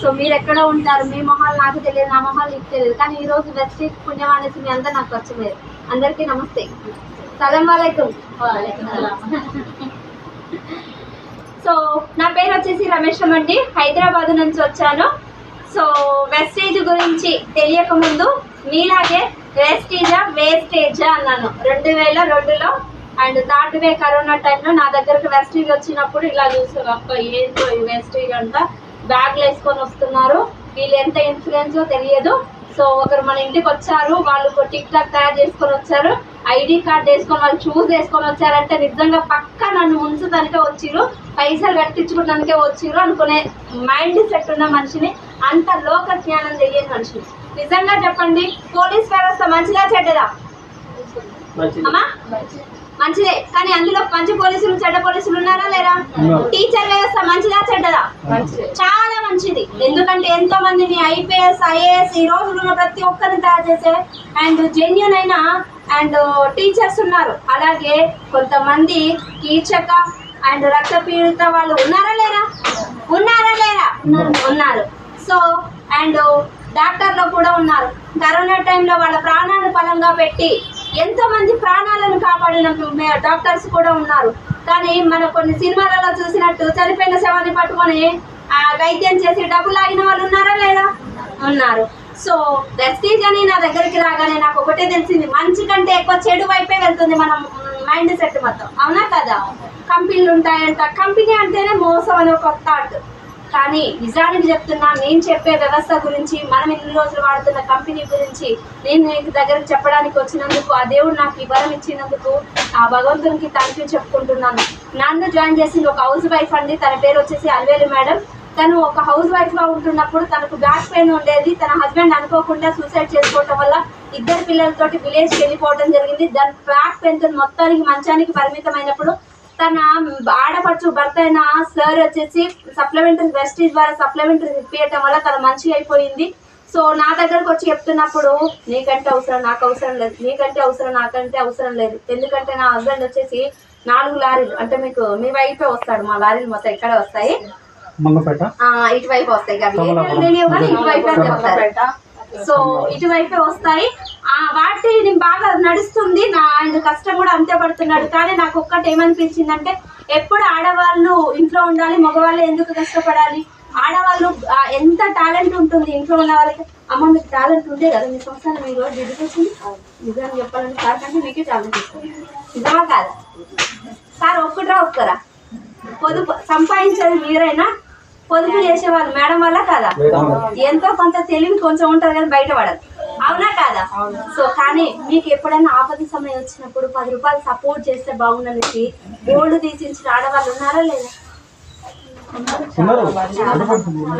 So మీరు ఎక్కడ ఉంటారు? మీ మొహాలు నాకు తెలియదు నా మొహాలు నీకు తెలియదు. కానీ ఈ రోజు వెస్టీజ్ పుణ్యం అనేసి మీ అందరు నాకు వచ్చలేదు అందరికీ నమస్తే. సలాం వాలేకుం సో నా పేరు వచ్చేసి రమేశం అండి. హైదరాబాద్ నుంచి వచ్చాను. సో వెస్టేజ్ గురించి తెలియక ముందు మీలాగే వెస్టేజా వేస్టేజా అన్నాను. రెండు వేల రెండులో అండ్ థర్డ్ వే కరోనా టైంలో నా దగ్గరకు వెస్టేజ్ వచ్చినప్పుడు ఇలా చూసాను అక్క ఏంటో ఈ వెస్టేజ్ అంట బ్యాగ్లు వేసుకొని వస్తున్నారు. వీళ్ళు ఎంత ఇన్ఫ్లుయెన్సో తెలియదు. సో ఒకరు మన ఇంటికి వచ్చారు. వాళ్ళు టిక్ టాక్ తయారు చేసుకొని వచ్చారు. ఐడి కార్డ్ వేసుకొని వాళ్ళు షూస్ వేసుకొని వచ్చారంటే నిజంగా పక్క నన్ను ముంచుతానికే వచ్చిర్రు. పైసలు కట్టించుకోవడానికే వచ్చిర్రు అనుకునే మైండ్ సెట్ ఉన్న మనిషిని అంత లోక జ్ఞానం తెలియని మనిషిని. నిజంగా చెప్పండి పోలీస్ వ్యవస్థ మంచిదా చెడ్డదా? అమ్మా? మంచిదే. కానీ అందులో మంచి పోలీసులు చెడ్డ పోలీసులు ఉన్నారా లేరా. టీచర్ వ్యవస్థ మంచిదా చెడ్డదా? చాలా మంచిది. ఎందుకంటే ఎంతో మందిని ఐపీఎస్ ఐఏఎస్ ఈ రోజులు ఉన్న ప్రతి ఒక్కరిని తయారు చేసే అండ్ జెన్యున్ అయిన అండ్ టీచర్స్ ఉన్నారు. అలాగే కొంతమంది కీచక అండ్ రక్తపీడిత వాళ్ళు ఉన్నారా లేరా? ఉన్నారా లేరా? ఉన్నారు. సో అండ్ డాక్టర్లు కూడా ఉన్నారు. కరోనా టైంలో వాళ్ళ ప్రాణాలు పలంగా పెట్టి ఎంతో మంది ప్రాణాలను కాపాడిన మే- డాక్టర్స్ కూడా ఉన్నారు. కానీ మన కొన్ని సినిమాలలో చూసినట్టు చనిపోయిన శవాన్ని పట్టుకొని ఆ వైద్యం చేసి డబ్బులు ఆగిన వాళ్ళు ఉన్నారా లేదా? ఉన్నారు. సో వెస్టీజ్ అని నా దగ్గరికి రాగానే నాకు ఒకటే తెలిసింది మంచి కంటే ఎక్కువ చెడు వైపే వెళ్తుంది మన మైండ్ సెట్ మొత్తం. అవునా కదా? కంపెనీలు ఉంటాయంట. కంపెనీ అంటేనే మోసం అనే ఒక థాట్ కానీ నిజానికి చెప్తున్నా నేను చెప్పే వ్యవస్థ గురించి మనం ఇన్ని రోజులు వాడుతున్న కంపెనీ గురించి నేను మీకు దగ్గర చెప్పడానికి వచ్చినందుకు ఆ దేవుడు నాకు ఈ వరం ఇచ్చినందుకు ఆ భగవంతునికి థ్యాంక్ యూ చెప్పుకుంటున్నాను. నన్ను జాయిన్ చేసింది ఒక హౌస్ వైఫ్ అండి. తన పేరు వచ్చేసి అల్వేలు మేడం. తను ఒక హౌస్ వైఫ్గా ఉంటున్నప్పుడు తనకు బ్యాక్ పెయిన్ ఉండేది. తన హస్బెండ్ అనుకోకుండా సూసైడ్ చేసుకోవటం వల్ల ఇద్దరు పిల్లలతోటి విలేజ్కి వెళ్ళిపోవడం జరిగింది. దాని బ్యాక్ పెయిన్తో మొత్తానికి మంచానికి పరిమితమైనప్పుడు తన ఆడపడుచు భర్త అయిన సార్ వచ్చేసి సప్లిమెంటరీ వెస్టీజ్ ద్వారా సప్లిమెంటరీ ఇప్పించడం వల్ల తన మంచి అయిపోయింది. సో నా దగ్గరకు వచ్చి చెప్తున్నప్పుడు నీకంటే అవసరం నాకు అవసరం లేదు నీకంటే అవసరం నాకంటే అవసరం లేదు. ఎందుకంటే నా హస్బెండ్ వచ్చేసి నాలుగు లారీలు అంటే మీకు మీ వైపే వస్తాడు మా లారీలు మొత్తం ఎక్కడ వస్తాయి. ఇటువైపు వస్తాయి కానీ ఇటువైపు అని చెప్తారు. సో ఇటువైపే వస్తాయి. ఆ నేను బాగా నడుస్తుంది. నా ఆయన కష్టం కూడా అంతే పడుతున్నాడు. కానీ నాకు ఒక్కటి ఏమనిపించిందంటే ఎప్పుడు ఆడవాళ్ళు ఇంట్లో ఉండాలి మగవాళ్ళు ఎందుకు కష్టపడాలి? ఆడవాళ్ళు ఎంత టాలెంట్ ఉంటుంది ఇంట్లో ఉన్న వాళ్ళకి? అమ్మ మీకు టాలెంట్ ఉంటే కదా మీ సంవత్సరం మీరు రోజు నిజాన్ని చెప్పాలంటే సార్ కంటే మీకే టాలెంట్ ఇస్తుంది నిజమా కాదా? సార్ ఒక్కట్రా ఒక్కరా. పొదుపు సంపాదించేది మీరైనా పొదుపు చేసేవాళ్ళు. మేడం వల్ల కదా? ఎంతో కొంత తెలివి కొంచెం ఉంటది కానీ బయట పడదు. అవునా కాదా? సో కానీ మీకు ఎప్పుడైనా ఆపద సమయం వచ్చినప్పుడు పది రూపాయలు సపోర్ట్ చేస్తే బాగుండనేసి గోల్డ్ తీసించిన ఆడవాళ్ళు ఉన్నారా లేదా? ఉన్నారు.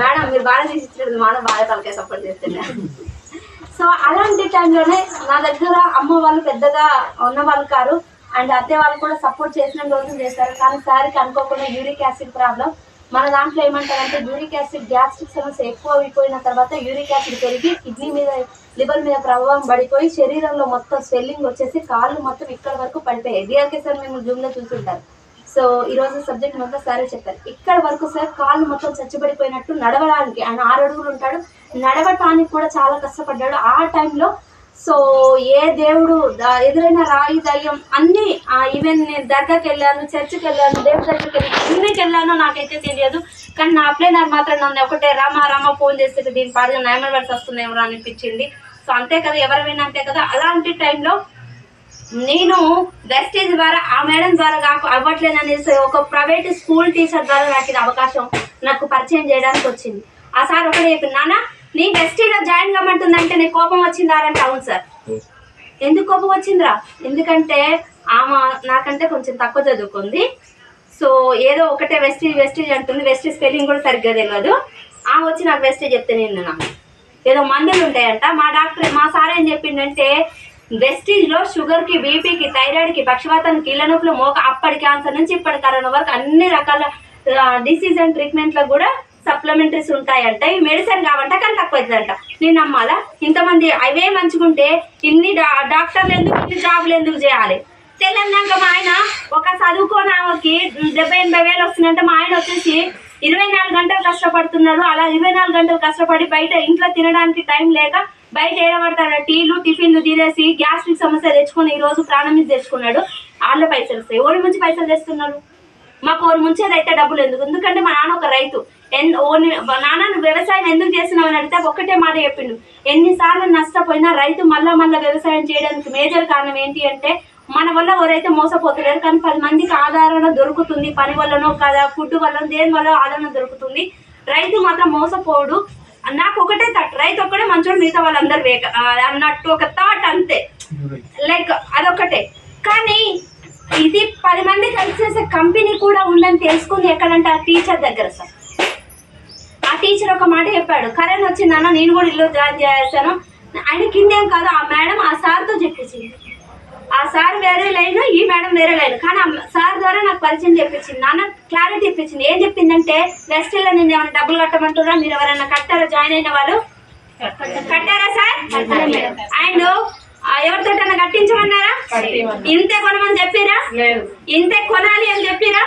మేడం మీరు బాగా తీసిచ్చారు. మేడం బాగా తలకే సపోర్ట్ చేస్తున్నారు. సో అలాంటి టైంలోనే నా దగ్గర అమ్మ వాళ్ళు పెద్దగా ఉన్న వాళ్ళు కారు అండ్ అత్తే వాళ్ళు కూడా సపోర్ట్ చేసిన రోజులు చేస్తారు. కానీ సార్కి అనుకోకుండా యూరిక్ యాసిడ్ ప్రాబ్లం. మన దాంట్లో ఏమంటారంటే యూరిక్ యాసిడ్ గ్యాస్ట్రిక్ సమస్య ఎక్కువ అయిపోయిన తర్వాత యూరిక్ యాసిడ్ పెరిగి కిడ్నీ మీద లివర్ మీద ప్రభావం పడిపోయి శరీరంలో మొత్తం స్వెల్లింగ్ వచ్చేసి కాళ్ళు మొత్తం ఇక్కడ వరకు పడిపోయాయి. డిఆర్కే సార్ మేము జూమ్లో చూసుంటారు. సో ఈ రోజు సబ్జెక్ట్ మొత్తం సారే చెప్పారు ఇక్కడ వరకు సార్ కాళ్ళు మొత్తం చచ్చిపడిపోయినట్టు నడవడానికి ఆయన ఆరు అడుగులు ఉంటాడు. నడవటానికి కూడా చాలా కష్టపడ్డాడు. ఆ టైంలో సో ఏ దేవుడు ఎదురైన రాయి దయ్యం అన్ని ఈవెన్ నేను దర్గాకి వెళ్ళాను చర్చికి వెళ్ళాను దేవుడి దగ్గరికి వెళ్ళాను ఎన్నికి వెళ్ళానో నాకైతే తెలియదు. కానీ నా అప్లైనర్ మాత్రం నన్ను ఒకటే రామా రామా ఫోన్ చేస్తే దీని పాడుగా నయమల్ వర్స్ వస్తుందేమో అనిపించింది. సో అంతే కదా ఎవరైనా అంతే కదా. అలాంటి టైంలో నేను వెస్టేజ్ ద్వారా ఆ మేడం ద్వారా కాకు అవ్వట్లేదు అనేసి ఒక ప్రైవేట్ స్కూల్ టీచర్ ద్వారా నాకు ఇది అవకాశం నాకు పరిచయం చేయడానికి వచ్చింది. ఆ సార్ ఒకటే చెప్పి నాన్న నీ ఎస్టీలో జాయిన్ కమ్మంటుందంటే నీకు కోపం వచ్చిందా అంటే అవును సార్ ఎందుకు కోపం వచ్చిందిరా? ఎందుకంటే ఆమె నాకంటే కొంచెం తక్కువ చదువుకుంది. సో ఏదో ఒకటే వెస్టీజ్ వెస్టీజ్ అంటుంది. వెస్టీజ్ స్పెల్లింగ్ కూడా సరిగ్గా తెలియదు ఆమె వచ్చి నాకు వెస్టీజ్ చెప్తే నేను నాకు ఏదో మందులు ఉంటాయంట. మా డాక్టర్ మా సార్ ఏం చెప్పిండంటే వెస్టీజ్లో షుగర్కి బీపీకి థైరాయిడ్కి పక్షవాతానికి కీళ్ళ నొప్పులు మోక అప్పటి క్యాన్సర్ నుంచి ఇప్పటి కరోనా వరకు అన్ని రకాల డిసీజ్ అండ్ ట్రీట్మెంట్లో కూడా సప్లిమెంటరీస్ ఉంటాయంట ఈ మెడిసిన్ కావంట కానీ తక్కువ అవుతుందంట. నేను నమ్మాలా? ఇంతమంది అవే మంచుకుంటే ఇన్ని డాక్టర్లు ఎందుకు ఇన్ని జాబులు ఎందుకు చేయాలి? తెలంగాణ మా ఆయన ఒక చదువుకోని ఆమెకి డెబ్బై ఎనభై వేలు వస్తుందంటే మా ఆయన వచ్చేసి ఇరవై నాలుగు గంటలు కష్టపడుతున్నారు అలా ఇరవై నాలుగు గంటలు కష్టపడి బయట ఇంట్లో తినడానికి టైం లేక బయట ఏడబడతాడు. టీలు టిఫిన్లు తీరేసి గ్యాస్ట్రిక్ సమస్య తెచ్చుకొని ఈ రోజు ప్రాణం మీద తెచ్చుకున్నాడు. వాళ్ళ పైసలు వస్తాయి. ఎవరి నుంచి పైసలు తెస్తున్నారు? మాకు ఓరి ముంచేది అయితే డబ్బులు ఎందుకు? ఎందుకంటే మా నాన్న ఒక రైతు. ఓని మా నాన్న వ్యవసాయం ఎందుకు చేస్తున్నావు అని అడిగితే ఒక్కటే మాట చెప్పిండు. ఎన్నిసార్లు నష్టపోయినా రైతు మళ్ళా మళ్ళా వ్యవసాయం చేయడానికి మేజర్ కారణం ఏంటి అంటే మన వల్ల ఎవరైతే మోసపోతులేరు కానీ పది మందికి ఆదరణ దొరుకుతుంది. పని వల్లనో కదా ఫుడ్ వల్ల దేని వల్ల ఆదరణ దొరుకుతుంది. రైతు మాత్రం మోసపోడు. నాకు ఒకటే థాట్ రైతు ఒక్కడే మంచోడు మిగతా వాళ్ళందరూ వేక అన్నట్టు ఒక థాట్ అంతే. లైక్ అదొకటే పది మంది కలిసి చేసే కంపెనీ కూడా ఉందని తెలుసుకుంది ఎక్కడంటే ఆ టీచర్ దగ్గర సార్. ఆ టీచర్ ఒక మాట చెప్పాడు కరెంట్ వచ్చిందన్న నేను కూడా ఇల్లు జాయిన్ చేశాను ఆయన కిందేం కాదు ఆ మేడం ఆ సార్తో చెప్పించింది. ఆ సార్ వేరే లైన్ ఈ మేడం వేరే లైన్. కానీ ఆ సార్ ద్వారా నాకు పరిచయం చెప్పించింది నాన్న క్లారిటీ ఇప్పించింది ఏం చెప్పిందంటే వెస్ట్లో నేను ఏమైనా డబ్బులు కట్టమంటారా మీరు ఎవరైనా కట్టారా? జాయిన్ అయిన వాళ్ళు? కట్టారా. సార్? అండ్ ఎవరితో కట్టించమన్నారా? ఇంతే కొనమని చెప్పిరా? ఇంతే కొనాలి అని చెప్పిరా?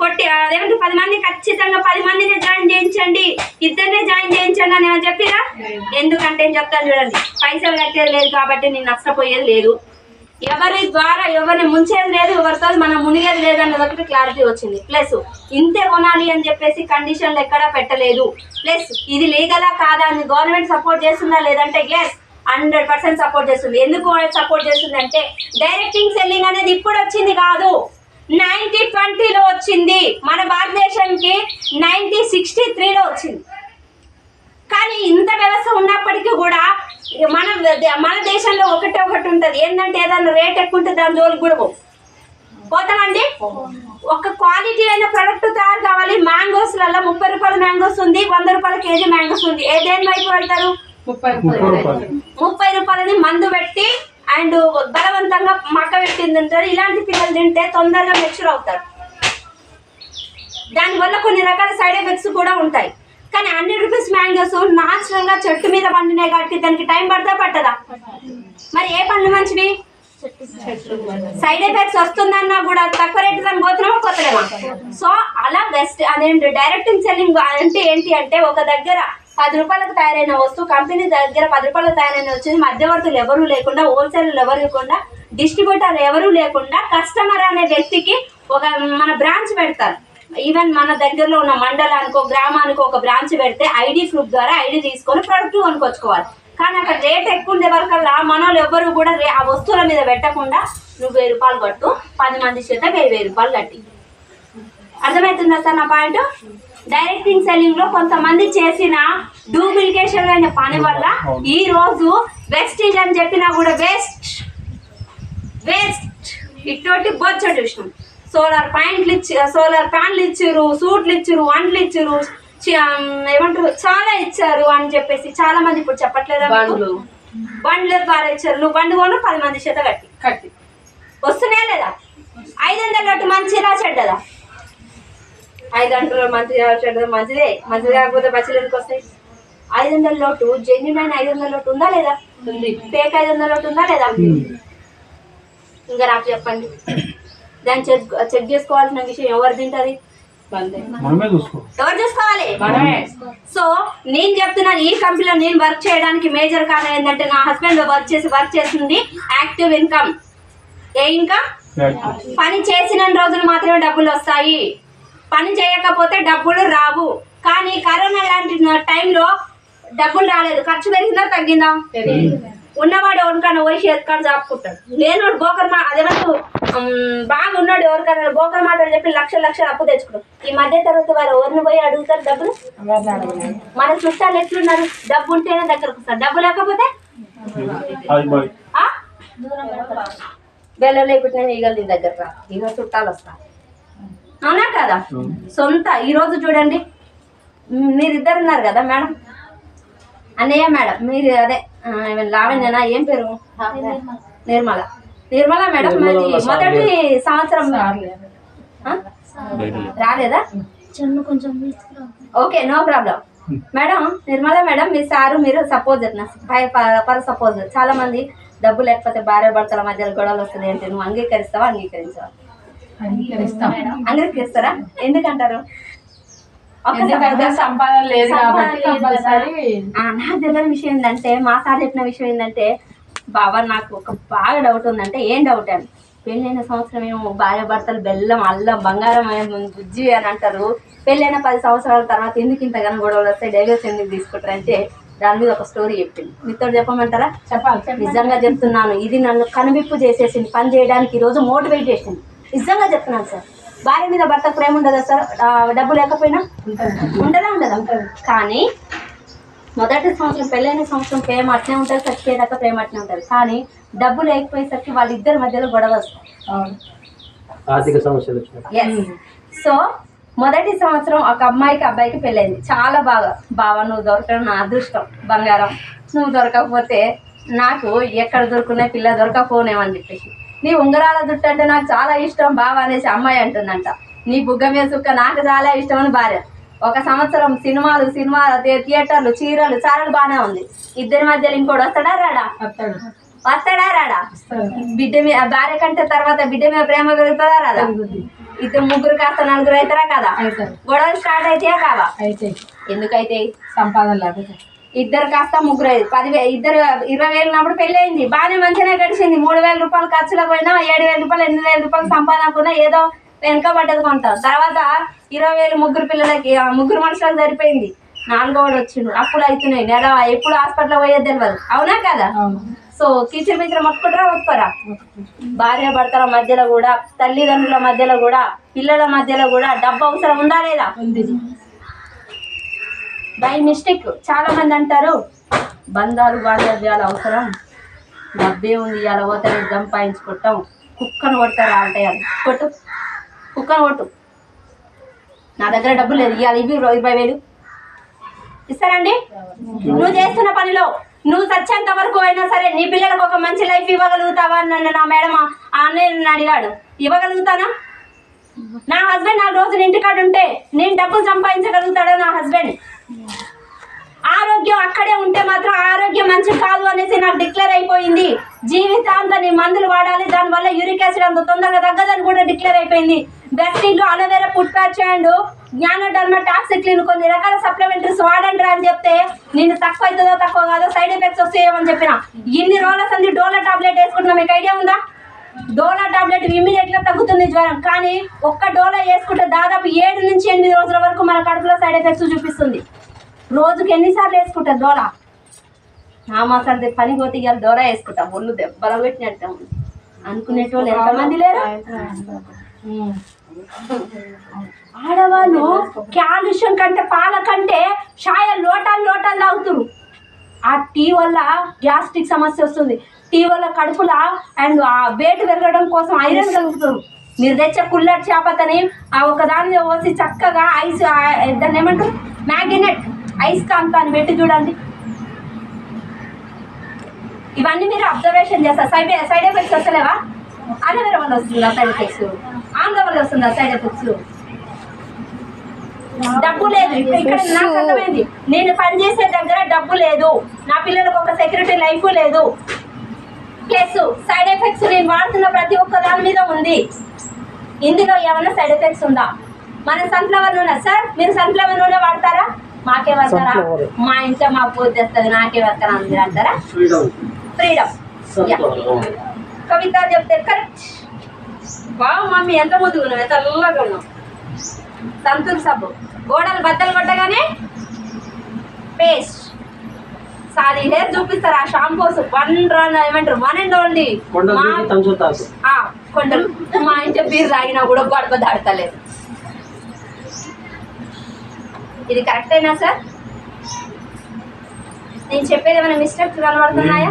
కొట్టి అదేమంటే పది మంది ఖచ్చితంగా పది మందిని జాయిన్ చేయించండి. ఇద్దరినే జాయిన్ చేయించండి అని ఏమైనా చెప్పిరా? ఎందుకంటే ఏం చెప్తాను చూడండి. పైసలు కట్టేది లేదు కాబట్టి నేను నష్టపోయేది లేదు. ఎవరి ద్వారా ఎవరిని ముంచేది లేదు ఎవరితో మనం మునిగేది లేదు అన్నది ఒకటి క్లారిటీ వచ్చింది. ప్లస్ ఇంతే కొనాలి అని చెప్పేసి కండిషన్లు ఎక్కడా పెట్టలేదు. ప్లస్ ఇది లీగలా కాదా అని గవర్నమెంట్ సపోర్ట్ చేస్తుందా లేదంటే ఎస్ హండ్రెడ్ పర్సెంట్ సపోర్ట్ చేస్తుంది. ఎందుకు సపోర్ట్ చేస్తుంది అంటే డైరెక్టింగ్ సెల్లింగ్ అనేది ఇప్పుడు వచ్చింది కాదు. నైన్టీ ట్వంటీలో వచ్చింది. మన భారతదేశానికి నైన్టీ సిక్స్టీ త్రీలో వచ్చింది. కానీ ఇంత వ్యవస్థ ఉన్నప్పటికీ కూడా మన మన దేశంలో ఒకటి ఒకటి ఉంటుంది. ఏంటంటే ఏదైనా రేట్ ఎక్కువ ఉంటుంది దాని జోలికి కూడా పోతామండి? ఒక క్వాలిటీ అయిన ప్రొడక్ట్ తయారు కావాలి. మ్యాంగోస్లలో ముప్పై రూపాయల మ్యాంగోస్ ఉంది వంద రూపాయల కేజీ మ్యాంగోస్ ఉంది. ఏ దేని వైపు వెళ్తారు ముప్పై రూపాయలు. ముప్పై రూపాయలని మందు పెట్టి అండ్ బలవంతంగా మక్క పెట్టింది ఉంటారు ఇలాంటి పిల్లలు తింటే తొందరగా మెచ్యూర్ అవుతారు. దానివల్ల కొన్ని రకాల సైడ్ ఎఫెక్ట్స్ కూడా ఉంటాయి. కానీ హండ్రెడ్ రూపీస్ మ్యాంగోస్ నాచురల్గా చెట్టు మీద పండినాయి కాబట్టి దానికి టైం పడతా పట్టదా? మరి ఏ పండ్లు మంచివి? సైడ్ ఎఫెక్ట్స్ వస్తుందన్నా కూడా తక్కువ రేటు దాన్ని పోతున్నామా కొత్తలేమా సో అలా బెస్ట్ అదేంటి డైరెక్టింగ్ సెల్లింగ్ అంటే ఏంటి అంటే ఒక దగ్గర పది రూపాయలకు తయారైన వస్తువు కంపెనీ దగ్గర పది రూపాయలకు తయారైన వచ్చింది. మధ్యవర్తులు ఎవరూ లేకుండా హోల్సేలర్లు ఎవరు లేకుండా డిస్ట్రిబ్యూటర్ ఎవరూ లేకుండా కస్టమర్ అనే వ్యక్తికి ఒక మన బ్రాంచ్ పెడతారు. ఈవెన్ మన దగ్గరలో ఉన్న మండలానికో గ్రామానికో ఒక బ్రాంచ్ పెడితే ఐడి ప్రూఫ్ ద్వారా ఐడి తీసుకొని ప్రొడక్ట్ కొనుక్కొచ్చుకోవాలి. కానీ అక్కడ రేట్ ఎక్కువ ఉండే వరకల్లా మన వాళ్ళు ఎవ్వరు కూడా రే- ఆ వస్తువుల మీద పెట్టకుండా నువ్వు వెయ్యి రూపాయలు కట్టు పది మంది చేత వెయ్యి వెయ్యి రూపాయలు కట్టి. అర్థమవుతుందా సార్ నా పాయింట్? డైరెక్టింగ్ సెల్లింగ్లో కొంతమంది చేసిన డూప్లికేషన్ అయిన పని వల్ల ఈ రోజు వెస్టింగ్ అని చెప్పినా కూడా వేస్ట్ వేస్ట్ ఇటువంటి బొచ్చడు విషయం సోలార్ పాయింట్లు ఇచ్చి సోలార్ ఫ్యాన్లు ఇచ్చారు సూట్లు ఇచ్చారు వంటలు ఇచ్చారు ఏమంటారు చాలా ఇచ్చారు అని చెప్పేసి చాలా మంది ఇప్పుడు చెప్పట్లేదా? బండ్లు. బండ్ల ద్వారా ఇచ్చారు. నువ్వు బండి కొను పది మంది చేత కట్టి. కట్టి. వస్తున్నాయా లేదా? ఐదు వందల నోటు మంచిదా చెడ్డదా ఐదు వందల మంచిదా చెడ్డదా మంచిదే. మంచిది కాకపోతే బస్సులు ఎందుకు వస్తాయి? ఐదు వందల నోటు జెన్యున్ అయిన ఐదు వందల నోటు ఉందా లేదా? ఉంది. ఫేక్ ఐదు వందల నోటు ఉందా లేదా? ఇంకా నాకు చెప్పండి. దాన్ని చెక్ చెక్ చేసుకోవాల్సిన విషయం ఎవరు తింటది? బందే. మనమే చూసుకో ఎవరు చూసుకోవాలి? సో నేను చెప్తున్నాను ఈ కంపెనీలో నేను వర్క్ చేయడానికి మేజర్ కారణం ఏంటంటే నా హస్బెండ్ వర్క్ చేసి వర్క్ చేస్తుంది యాక్టివ్ ఇన్కమ్ ఏ ఇన్కమ్ పని చేసిన రోజులు మాత్రమే డబ్బులు వస్తాయి. పని చేయకపోతే డబ్బులు రావు. కానీ కరోనా లాంటి టైంలో డబ్బులు రాలేదు. ఖర్చు పెరిగిందా తగ్గిందా? ఉన్నవాడు ఎవరికైనా పోయి చేతికాడు చాపుకుంటాడు. లేనోడు బోకర్ మా అదేమంటూ బాగా ఉన్నాడు ఎవరికైనా బోకర్ మాటలు చెప్పి లక్ష లక్షలు అప్పు తెచ్చుకుంటాడు ఈ మధ్య తరగతి వారు ఎవరిని పోయి అడుగుతారు డబ్బులు? మన చుట్టాలు ఎట్లున్నారు? డబ్బు ఉంటేనే దగ్గరకు వస్తారు. డబ్బు లేకపోతే? బెల్లం ఈగలు నీ దగ్గర రా. ఈగ చుట్టాలు వస్తారు. అవునా కదా? సొంత ఈ రోజు చూడండి. మ్, మీరిద్దరు ఉన్నారు కదా మేడం? అన్నయ్య మేడం మీరు అదే లావణ్యనా? ఏం పేరు? నిర్మల. నిర్మల. మేడం మరి మొదటి సంవత్సరం? రాలేదా? Okay no problem. Madam Nirmala madam మీ సారు మీరు సపోజ్ పర్ సపోజ్. చాలా మంది డబ్బు లేకపోతే భార్య భర్తల మధ్యలో గొడవలు వస్తుంది అంటే నువ్వు అంగీకరిస్తావా అంగీకరించావా? అంగీకరిస్తారా? ఎందుకంటారు సంపాదన లేదు నాకు తెలియని విషయం ఏంటంటే మా సార్ చెప్పిన విషయం ఏంటంటే బాబా నాకు ఒక బాగా డౌట్ ఉందంటే ఏం డౌట్ అని. పెళ్ళైన సంవత్సరం ఏమో భార్య భర్తలు బెల్లం అల్లం బంగారం బుజ్జి అని అంటారు. పెళ్ళైన పది సంవత్సరాల తర్వాత ఎందుకు ఇంతగానో గొడవలు వస్తాయి? డైవర్స్ ఎందుకు తీసుకుంటారు అంటే దాని మీద ఒక స్టోరీ చెప్పింది. మీతో చెప్పమంటారా? చెప్పాలి నిజంగా చెప్తున్నాను. ఇది నన్ను కనువిప్పు చేసేసింది. పని చేయడానికి ఈ రోజు మోటివేట్ చేసింది. నిజంగా చెప్తున్నాను సార్. భార్య మీద భర్త ప్రేమ ఉండదా సార్? డబ్బు లేకపోయినా? ఉండదా ఉండదా? కానీ మొదటి సంవత్సరం పెళ్ళైన సంవత్సరం ప్రేమ అట్నే ఉంటుంది చచ్చిపోయేదాకా ప్రేమ అట్నే ఉంటుంది. కానీ డబ్బు లేకపోయేసరికి వాళ్ళిద్దరి మధ్యలో గొడవ వస్తాయి. ఎస్ సో మొదటి సంవత్సరం ఒక అమ్మాయికి అబ్బాయికి పెళ్ళైంది. చాలా బాగా. బావ నువ్వు దొరకడం నా అదృష్టం బంగారం. నువ్వు దొరకకపోతే నాకు ఎక్కడ దొరుకునే పిల్ల దొరకపోనేమని చెప్పేసి. నీ ఉంగరాల జుట్టు అంటే నాకు చాలా ఇష్టం బావ అనేసి అమ్మాయి అంటుందంట. నీ బుగ్గ మీద సుక్క నాకు చాలా ఇష్టం అని భార్య. ఒక సంవత్సరం సినిమాలు సినిమా థియే- థియేటర్లు చీరలు చారలు బాగానే ఉంది. ఇద్దరి మధ్యలో ఇంకోటి వస్తాడా రాడా? వస్తాడు. రాడా? బిడ్డ మీద భార్య కంటే తర్వాత బిడ్డ మీద ప్రేమ పెరుగుతుందా రాదా. ఇద్దరు ముగ్గురు కాస్త నలుగురు అవుతారా కదా? గొడవలు స్టార్ట్ అయితే కావా? ఎందుకైతే సంపాదన లేకపోతే. ఇద్దరు కాస్త ముగ్గురు పదివే ఇద్దరు ఇరవై వేలు ఉన్నప్పుడు పెళ్ళి అయింది బాగానే మంచిగానే గడిచింది. మూడు వేల రూపాయలు ఖర్చులకు పోయినా ఏడు వేల రూపాయలు ఎనిమిది వేల రూపాయలు సంపాదనకున్నా ఏదో వెనకబడ్డది కొంటాం తర్వాత ఇరవై వేలు ముగ్గురు పిల్లలకి ముగ్గురు మనుషులకు సరిపోయింది. నాలుగోడు వచ్చిండు. అప్పులు అవుతున్నాయి నెల ఎప్పుడు హాస్పిటల్ పోయేది తెలియదు అవునా కదా? సో కిచెన్ మిత్రం మొత్తుకుంటారా ఒప్పుకోరా భార్య భర్తల మధ్యలో కూడా తల్లిదండ్రుల మధ్యలో కూడా పిల్లల మధ్యలో కూడా డబ్బు అవసరం ఉందా లేదా? బై మిస్టేక్ చాలా మంది అంటారు బంధాలు బాంధవ్యాలు అవసరం. డబ్బే ఉంది ఇలా పోతే రేపు సంపాదించుకుంటాం. కుక్కను కొడతారు ఆల్టాయని కొట్టు. కుక్కను కొట్టు. నా దగ్గర డబ్బులు లేదు. ఇవాళ ఇవి ఇరవై వేలు. ఇస్తారండి? నువ్వు చేస్తున్న పనిలో నువ్వు చచ్చేంత వరకు అయినా సరే నీ పిల్లలకు ఒక మంచి లైఫ్ ఇవ్వగలుగుతావా? అని నన్ను నా మేడం ఆ అన్నయ్య అడిగాడు. ఇవ్వగలుగుతానా? నా హస్బెండ్ నాలుగు రోజులు ఇంటికాడ ఉంటే నేను డబ్బులు సంపాదించగలుగుతాడా నా హస్బెండ్ ఆరోగ్యం అక్కడే ఉంటే మాత్రం ఆరోగ్యం మంచి కాదు అనేసి నాకు డిక్లేర్ అయిపోయింది. జీవితాంతం నీ మందులు వాడాలి దానివల్ల యూరిక్ యాసిడ్ అంత తొందరగా తగ్గదని కూడా డిక్లేర్ అయిపోయింది. బెస్ట్ ఇంట్లో aloe vera food patch and ganoderma toxic clean కొన్ని రకాల సప్లిమెంటరీస్ వాడండి రా అని చెప్తే నేను తక్కువ అవుతుందో తక్కువ కాదో సైడ్ ఎఫెక్ట్స్ వస్తాయేమని చెప్పిన. ఇన్ని రోజుల సంది డోలో టాబ్లెట్ వేసుకుంటున్నా మీకు ఐడియా ఉందా? డోలా టాబ్లెట్ ఇమీడియట్గా తగ్గుతుంది జ్వరం కానీ ఒక్క డోలా వేసుకుంటే దాదాపు ఏడు నుంచి ఎనిమిది రోజుల వరకు మన కడుపులో సైడ్ ఎఫెక్ట్స్ చూపిస్తుంది. రోజుకి ఎన్నిసార్లు వేసుకుంటా డోలా? నా మాసాలు పని పోతే ఇవాళ డోలా వేసుకుంటా ఒళ్ళు దెబ్బలు పెట్టినట్టు అనుకునేటోళ్ళు ఎంతమంది లేరు? ఆడవాళ్ళు క్యాల్షియం కంటే పాల కంటే షాయ లోటాలు లోటాలు తాగుతురు ఆ టీ వల్ల గ్యాస్ట్రిక్ సమస్య వస్తుంది. టీ వల్ల కడుపుల అండ్ ఆ వేటు పెరగడం కోసం ఐరన్ కలుగుతుంది. మీరు తెచ్చే కుల్లర్ చేపతని ఆ ఒకదాని పోసి చక్కగా ఐస్ దాన్ని ఏమంటారు? మ్యాగ్నెట్ ఐస్ కాంతాన్ని పెట్టి చూడండి. ఇవన్నీ మీరు అబ్జర్వేషన్ చేస్తారు సైడ్ సైడ్ ఎఫెక్ట్స్ వస్తలేవా? అలోవేరా వల్ల వస్తుందా సైడ్ ఎఫెక్ట్స్. ఆంధ్ర వల్ల వస్తుందా సైడ్ ఎఫెక్ట్స్. డబ్బు లేదు. ఇక్కడ నాకు అర్థమైంది. నేను పనిచేసే దగ్గర డబ్బు లేదు. నా పిల్లలకు ఒక సెక్యూరిటీ లైఫ్ లేదు. ప్లస్ సైడ్ ఎఫెక్ట్స్ నేను వాడుతున్న ప్రతి ఒక్క దాని మీద ఉంది. ఇందులో ఏమైనా సైడ్ ఎఫెక్ట్స్ ఉందా? మన సన్ఫ్లవర్ నూనె. సార్ మీరు సన్ఫ్లవర్ నూనె వాడతారా? మాకే Sunflower. మా ఇంట్లో మా పూజ చేస్తుంది నాకే వర్కరా అందరు అంటారా? ఫ్రీడమ్ ఫ్రీడమ్ కవిత చెప్తే కరెక్ట్ బావ మమ్మీ ఎంత ముందుగా ఉన్నావు ఎంత చల్లగా ఉన్నావు? సంతూర్ సబ్బు. గోడలు బద్దలు కొట్టగానే పేస్ట్. సారీ హెయిర్ చూపిస్తారు? ఆ షాంపూస్. వన్ రన్ ఏమంటారు? One and only. కొండలు మా ఇంట్లో బీర్ తాగినా కూడా గడప దాడతలేదు ఇది కరెక్టేనా సార్ నేను చెప్పేది ఏమైనా మిస్టేక్స్ కనబడుతున్నాయా?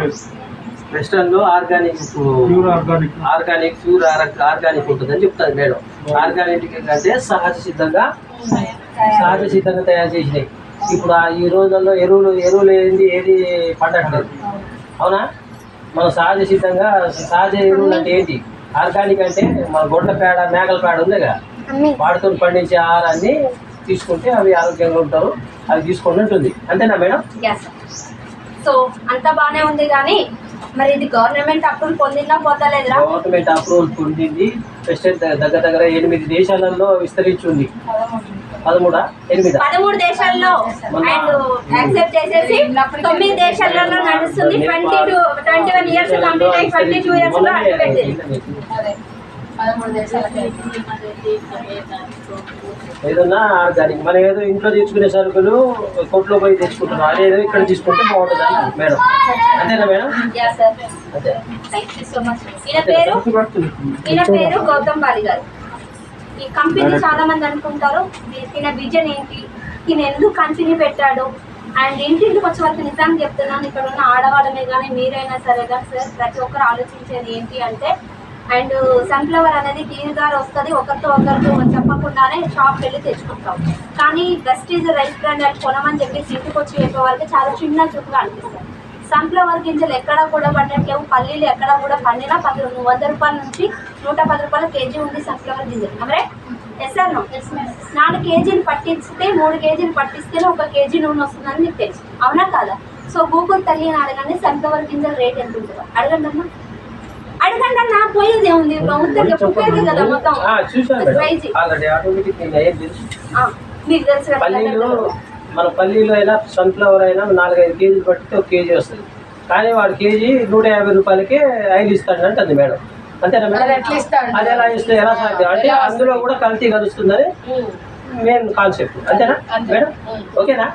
వెస్టర్న్లో organic organic organic pure organic ఉంటుందని చెప్తారు మేడం. ఆర్గానిక్ అంటే సహజ సిద్ధంగా సహజ సిద్ధంగా తయారు చేసినాయి. ఇప్పుడు ఈ రోజుల్లో ఎరువులు ఎరువులు ఏంది ఏది పండట్లేదు. అవునా? మన సహజ సిద్ధంగా సహజ ఎరువులు అంటే ఏంటి? ఆర్గానిక్ అంటే మన గొడ్ల పేడ మేకల పేడ ఉందిగా వాటితో పండించే ఆహారాన్ని తీసుకుంటే అవి ఆరోగ్యంగా ఉంటారు అవి తీసుకొని ఉంటుంది. అంతేనా మేడం? సో అంతా బాగానే ఉంది కానీ మరి ఇది గవర్నమెంట్ అప్రూవల్ పొందిందా పొందలేదురా? గవర్నమెంట్ అప్రూవల్ పొందింది ప్రెసిడెంట్ దగ్గర దగ్గర ఎనిమిది దేశాలలో విస్తరించింది. పదమూడా? ఎనిమిదా? పదమూడు దేశాల్లో అండ్ యాక్సెప్ట్ చేసేసి తొమ్మిది దేశాలలో నడుస్తుంది. Twenty two twenty one years complete అయ్యి ట్వంటీ టూ ఇయర్స్లో అదే. ఏదన్నా ఆర్గానిక్ మనం ఏదో ఇంట్లో తెచ్చుకునే సరుకులు కొట్లో పోయి తెచ్చుకుంటున్నాం. అదేదో ఇక్కడ తీసుకుంటే బాగుంటుంది మేడం. అంతేనా మేడం? అంతే. థ్యాంక్ యూ సో మచ్ ఈయన పేరు? ఈయన పేరు గౌతమ్ బాలి గారు. ఈ కంపెనీ చాలా మంది అనుకుంటారు ఈయన విజన్ ఏంటి? ఈయన ఎందుకు కంపెనీ పెట్టాడు? అండ్ ఇంటింటికి వచ్చే వరకు నిజాన్ని చెప్తున్నాను. ఇక్కడ ఉన్న ఆడవాళ్ళమే కానీ మీరైనా సరే కానీ సార్ ప్రతి ఒక్కరు ఆలోచించేది ఏంటి అంటే అండ్ సన్ఫ్లవర్ అనేది టీవీగారు వస్తుంది ఒకరితో ఒకరితో చెప్పకుండానే షాప్ వెళ్ళి తెచ్చుకుంటాం. కానీ వెస్టీజ్ రైస్ బ్రాండ్ అని కొనమని చెప్పేసి ఇంటికి వచ్చి చెప్పే వాళ్ళకి చాలా చిన్న చూపుగా అనిపిస్తుంది. సన్ఫ్లవర్ గింజలు ఎక్కడ కూడా పండట్లేవు పల్లీలు ఎక్కడ కూడా పండినా పది వంద రూపాయల నుంచి నూట పది రూపాయల కేజీ ఉంది సన్ఫ్లవర్ గింజలు. అమరే ఎస్ సార్ నాలుగు కేజీలు పట్టిస్తే మూడు కేజీలు పట్టిస్తేనే ఒక కేజీ నూనె వస్తుందని మీకు తెలుసు. అవునా కాదా? సో గూగుల్ తల్లి అని అడగండి సన్ఫ్లవర్ గింజల రేట్ ఎంత ఉంటుందో. అడగండి అమ్మా. అడగండి అన్న పోయేది ఏముంది? ఉత్తరంగా పుట్టేది కదా మొత్తం. తెలుసు? మీకు తెలుసు మన పల్లీలు అయినా సన్ఫ్లవర్ అయినా నాలుగైదు కేజీలు పట్టితే ఒక కేజీ వస్తుంది. కానీ వాడు కేజీ నూట యాభై రూపాయలకి ఐదు ఇస్తాడు అంటుంది మేడం. అంతేనా అది మేడం అది ఎలా ఇస్తే ఎలా సాధ్యం? అంటే అందులో కూడా కల్తీ కలుస్తుందని మెయిన్ కాన్సెప్ట్ అంతేనా అంతే. మేడం? ఓకేనా?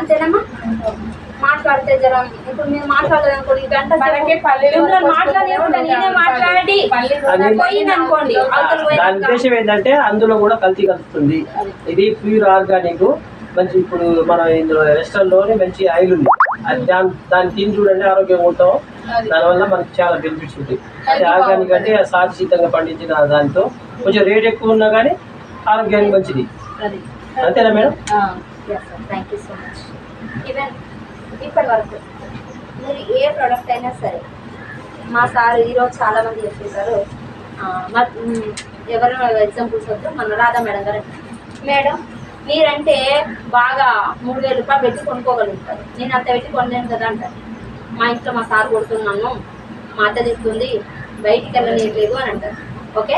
అంతేనమ్మా? మాట్లాడితే జర ఇప్పుడు మీరు గంట మాట్లాడలేకుండా మాట్లాడి దాని. ఉద్దేశం ఏంటంటే అందులో కూడా కల్తీ కలుస్తుంది. ఇది ప్యూర్ ఆర్గానిక్ మంచి ఇప్పుడు మన ఇందులో రెస్టారెంట్లోనే మంచి ఆయిల్ ఉంది. అది దాని దాన్ని తిని చూడండి ఆరోగ్యంగా ఉంటాం. దానివల్ల మనకి చాలా బెనిఫిట్స్ ఉంటాయి. అది ఆర్గానిక్ అంటే సాధిసితంగా పండించిన దాంతో కొంచెం రేట్ ఎక్కువ ఉన్నా కానీ ఆరోగ్యానికి మంచిది. అంతేనా madam? you so much. Even ఇప్పటి వరకు మీరు ఏ ప్రోడక్ట్ అయినా సరే మా సార్ ఈరోజు చాలా మంది చెప్పేశారు ఎవరు ఎగ్జాంపుల్స్ వద్దు మన రాధా మేడం గారు. మేడం మీరంటే బాగా మూడు వేల రూపాయలు పెట్టి కొనుక్కోగలుగుతారు. నేను అంత పెట్టి కొనలేను కదా అంటారు. మా ఇంట్లో మా సార్ కొడుతున్నాను. మా అత్త తిస్తుంది. బయటికి వెళ్ళలేదు అని అంటారు. ఓకే?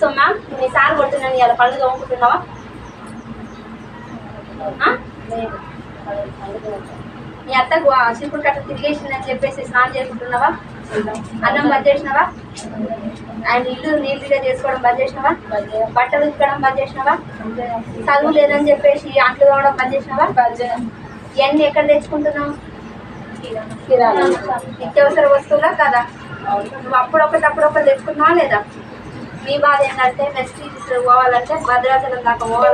సో మ్యామ్ మీ సార్ కొడుతున్నాను. ఇలా పళ్ళు తోముకుంటున్నావా మీ అత్త చిక్కుడు కట్ట తిరిగేసిందని చెప్పేసి స్నానం చేసుకుంటున్నావా అన్నం బంద్ చేసినావా? అండ్ ఇల్లు నీట్గా చేసుకోవడం బంద్ చేసినావా? బట్టలు ఉతకడం బంద్ చేసినావా? చదువు లేదని చెప్పేసి అంట్లు తోమడం బంద్ చేసినావా? ఇవన్నీ ఎక్కడ తెచ్చుకుంటున్నావు? నిత్యావసర వస్తువులా కదా? నువ్వు అప్పుడొకటి అప్పుడొకటి తెచ్చుకున్నావా లేదా? మీ బాధ ఏంటంటే నెక్స్ట్ పోవాలంటే భద్రాచలం దాకా పోవాలి.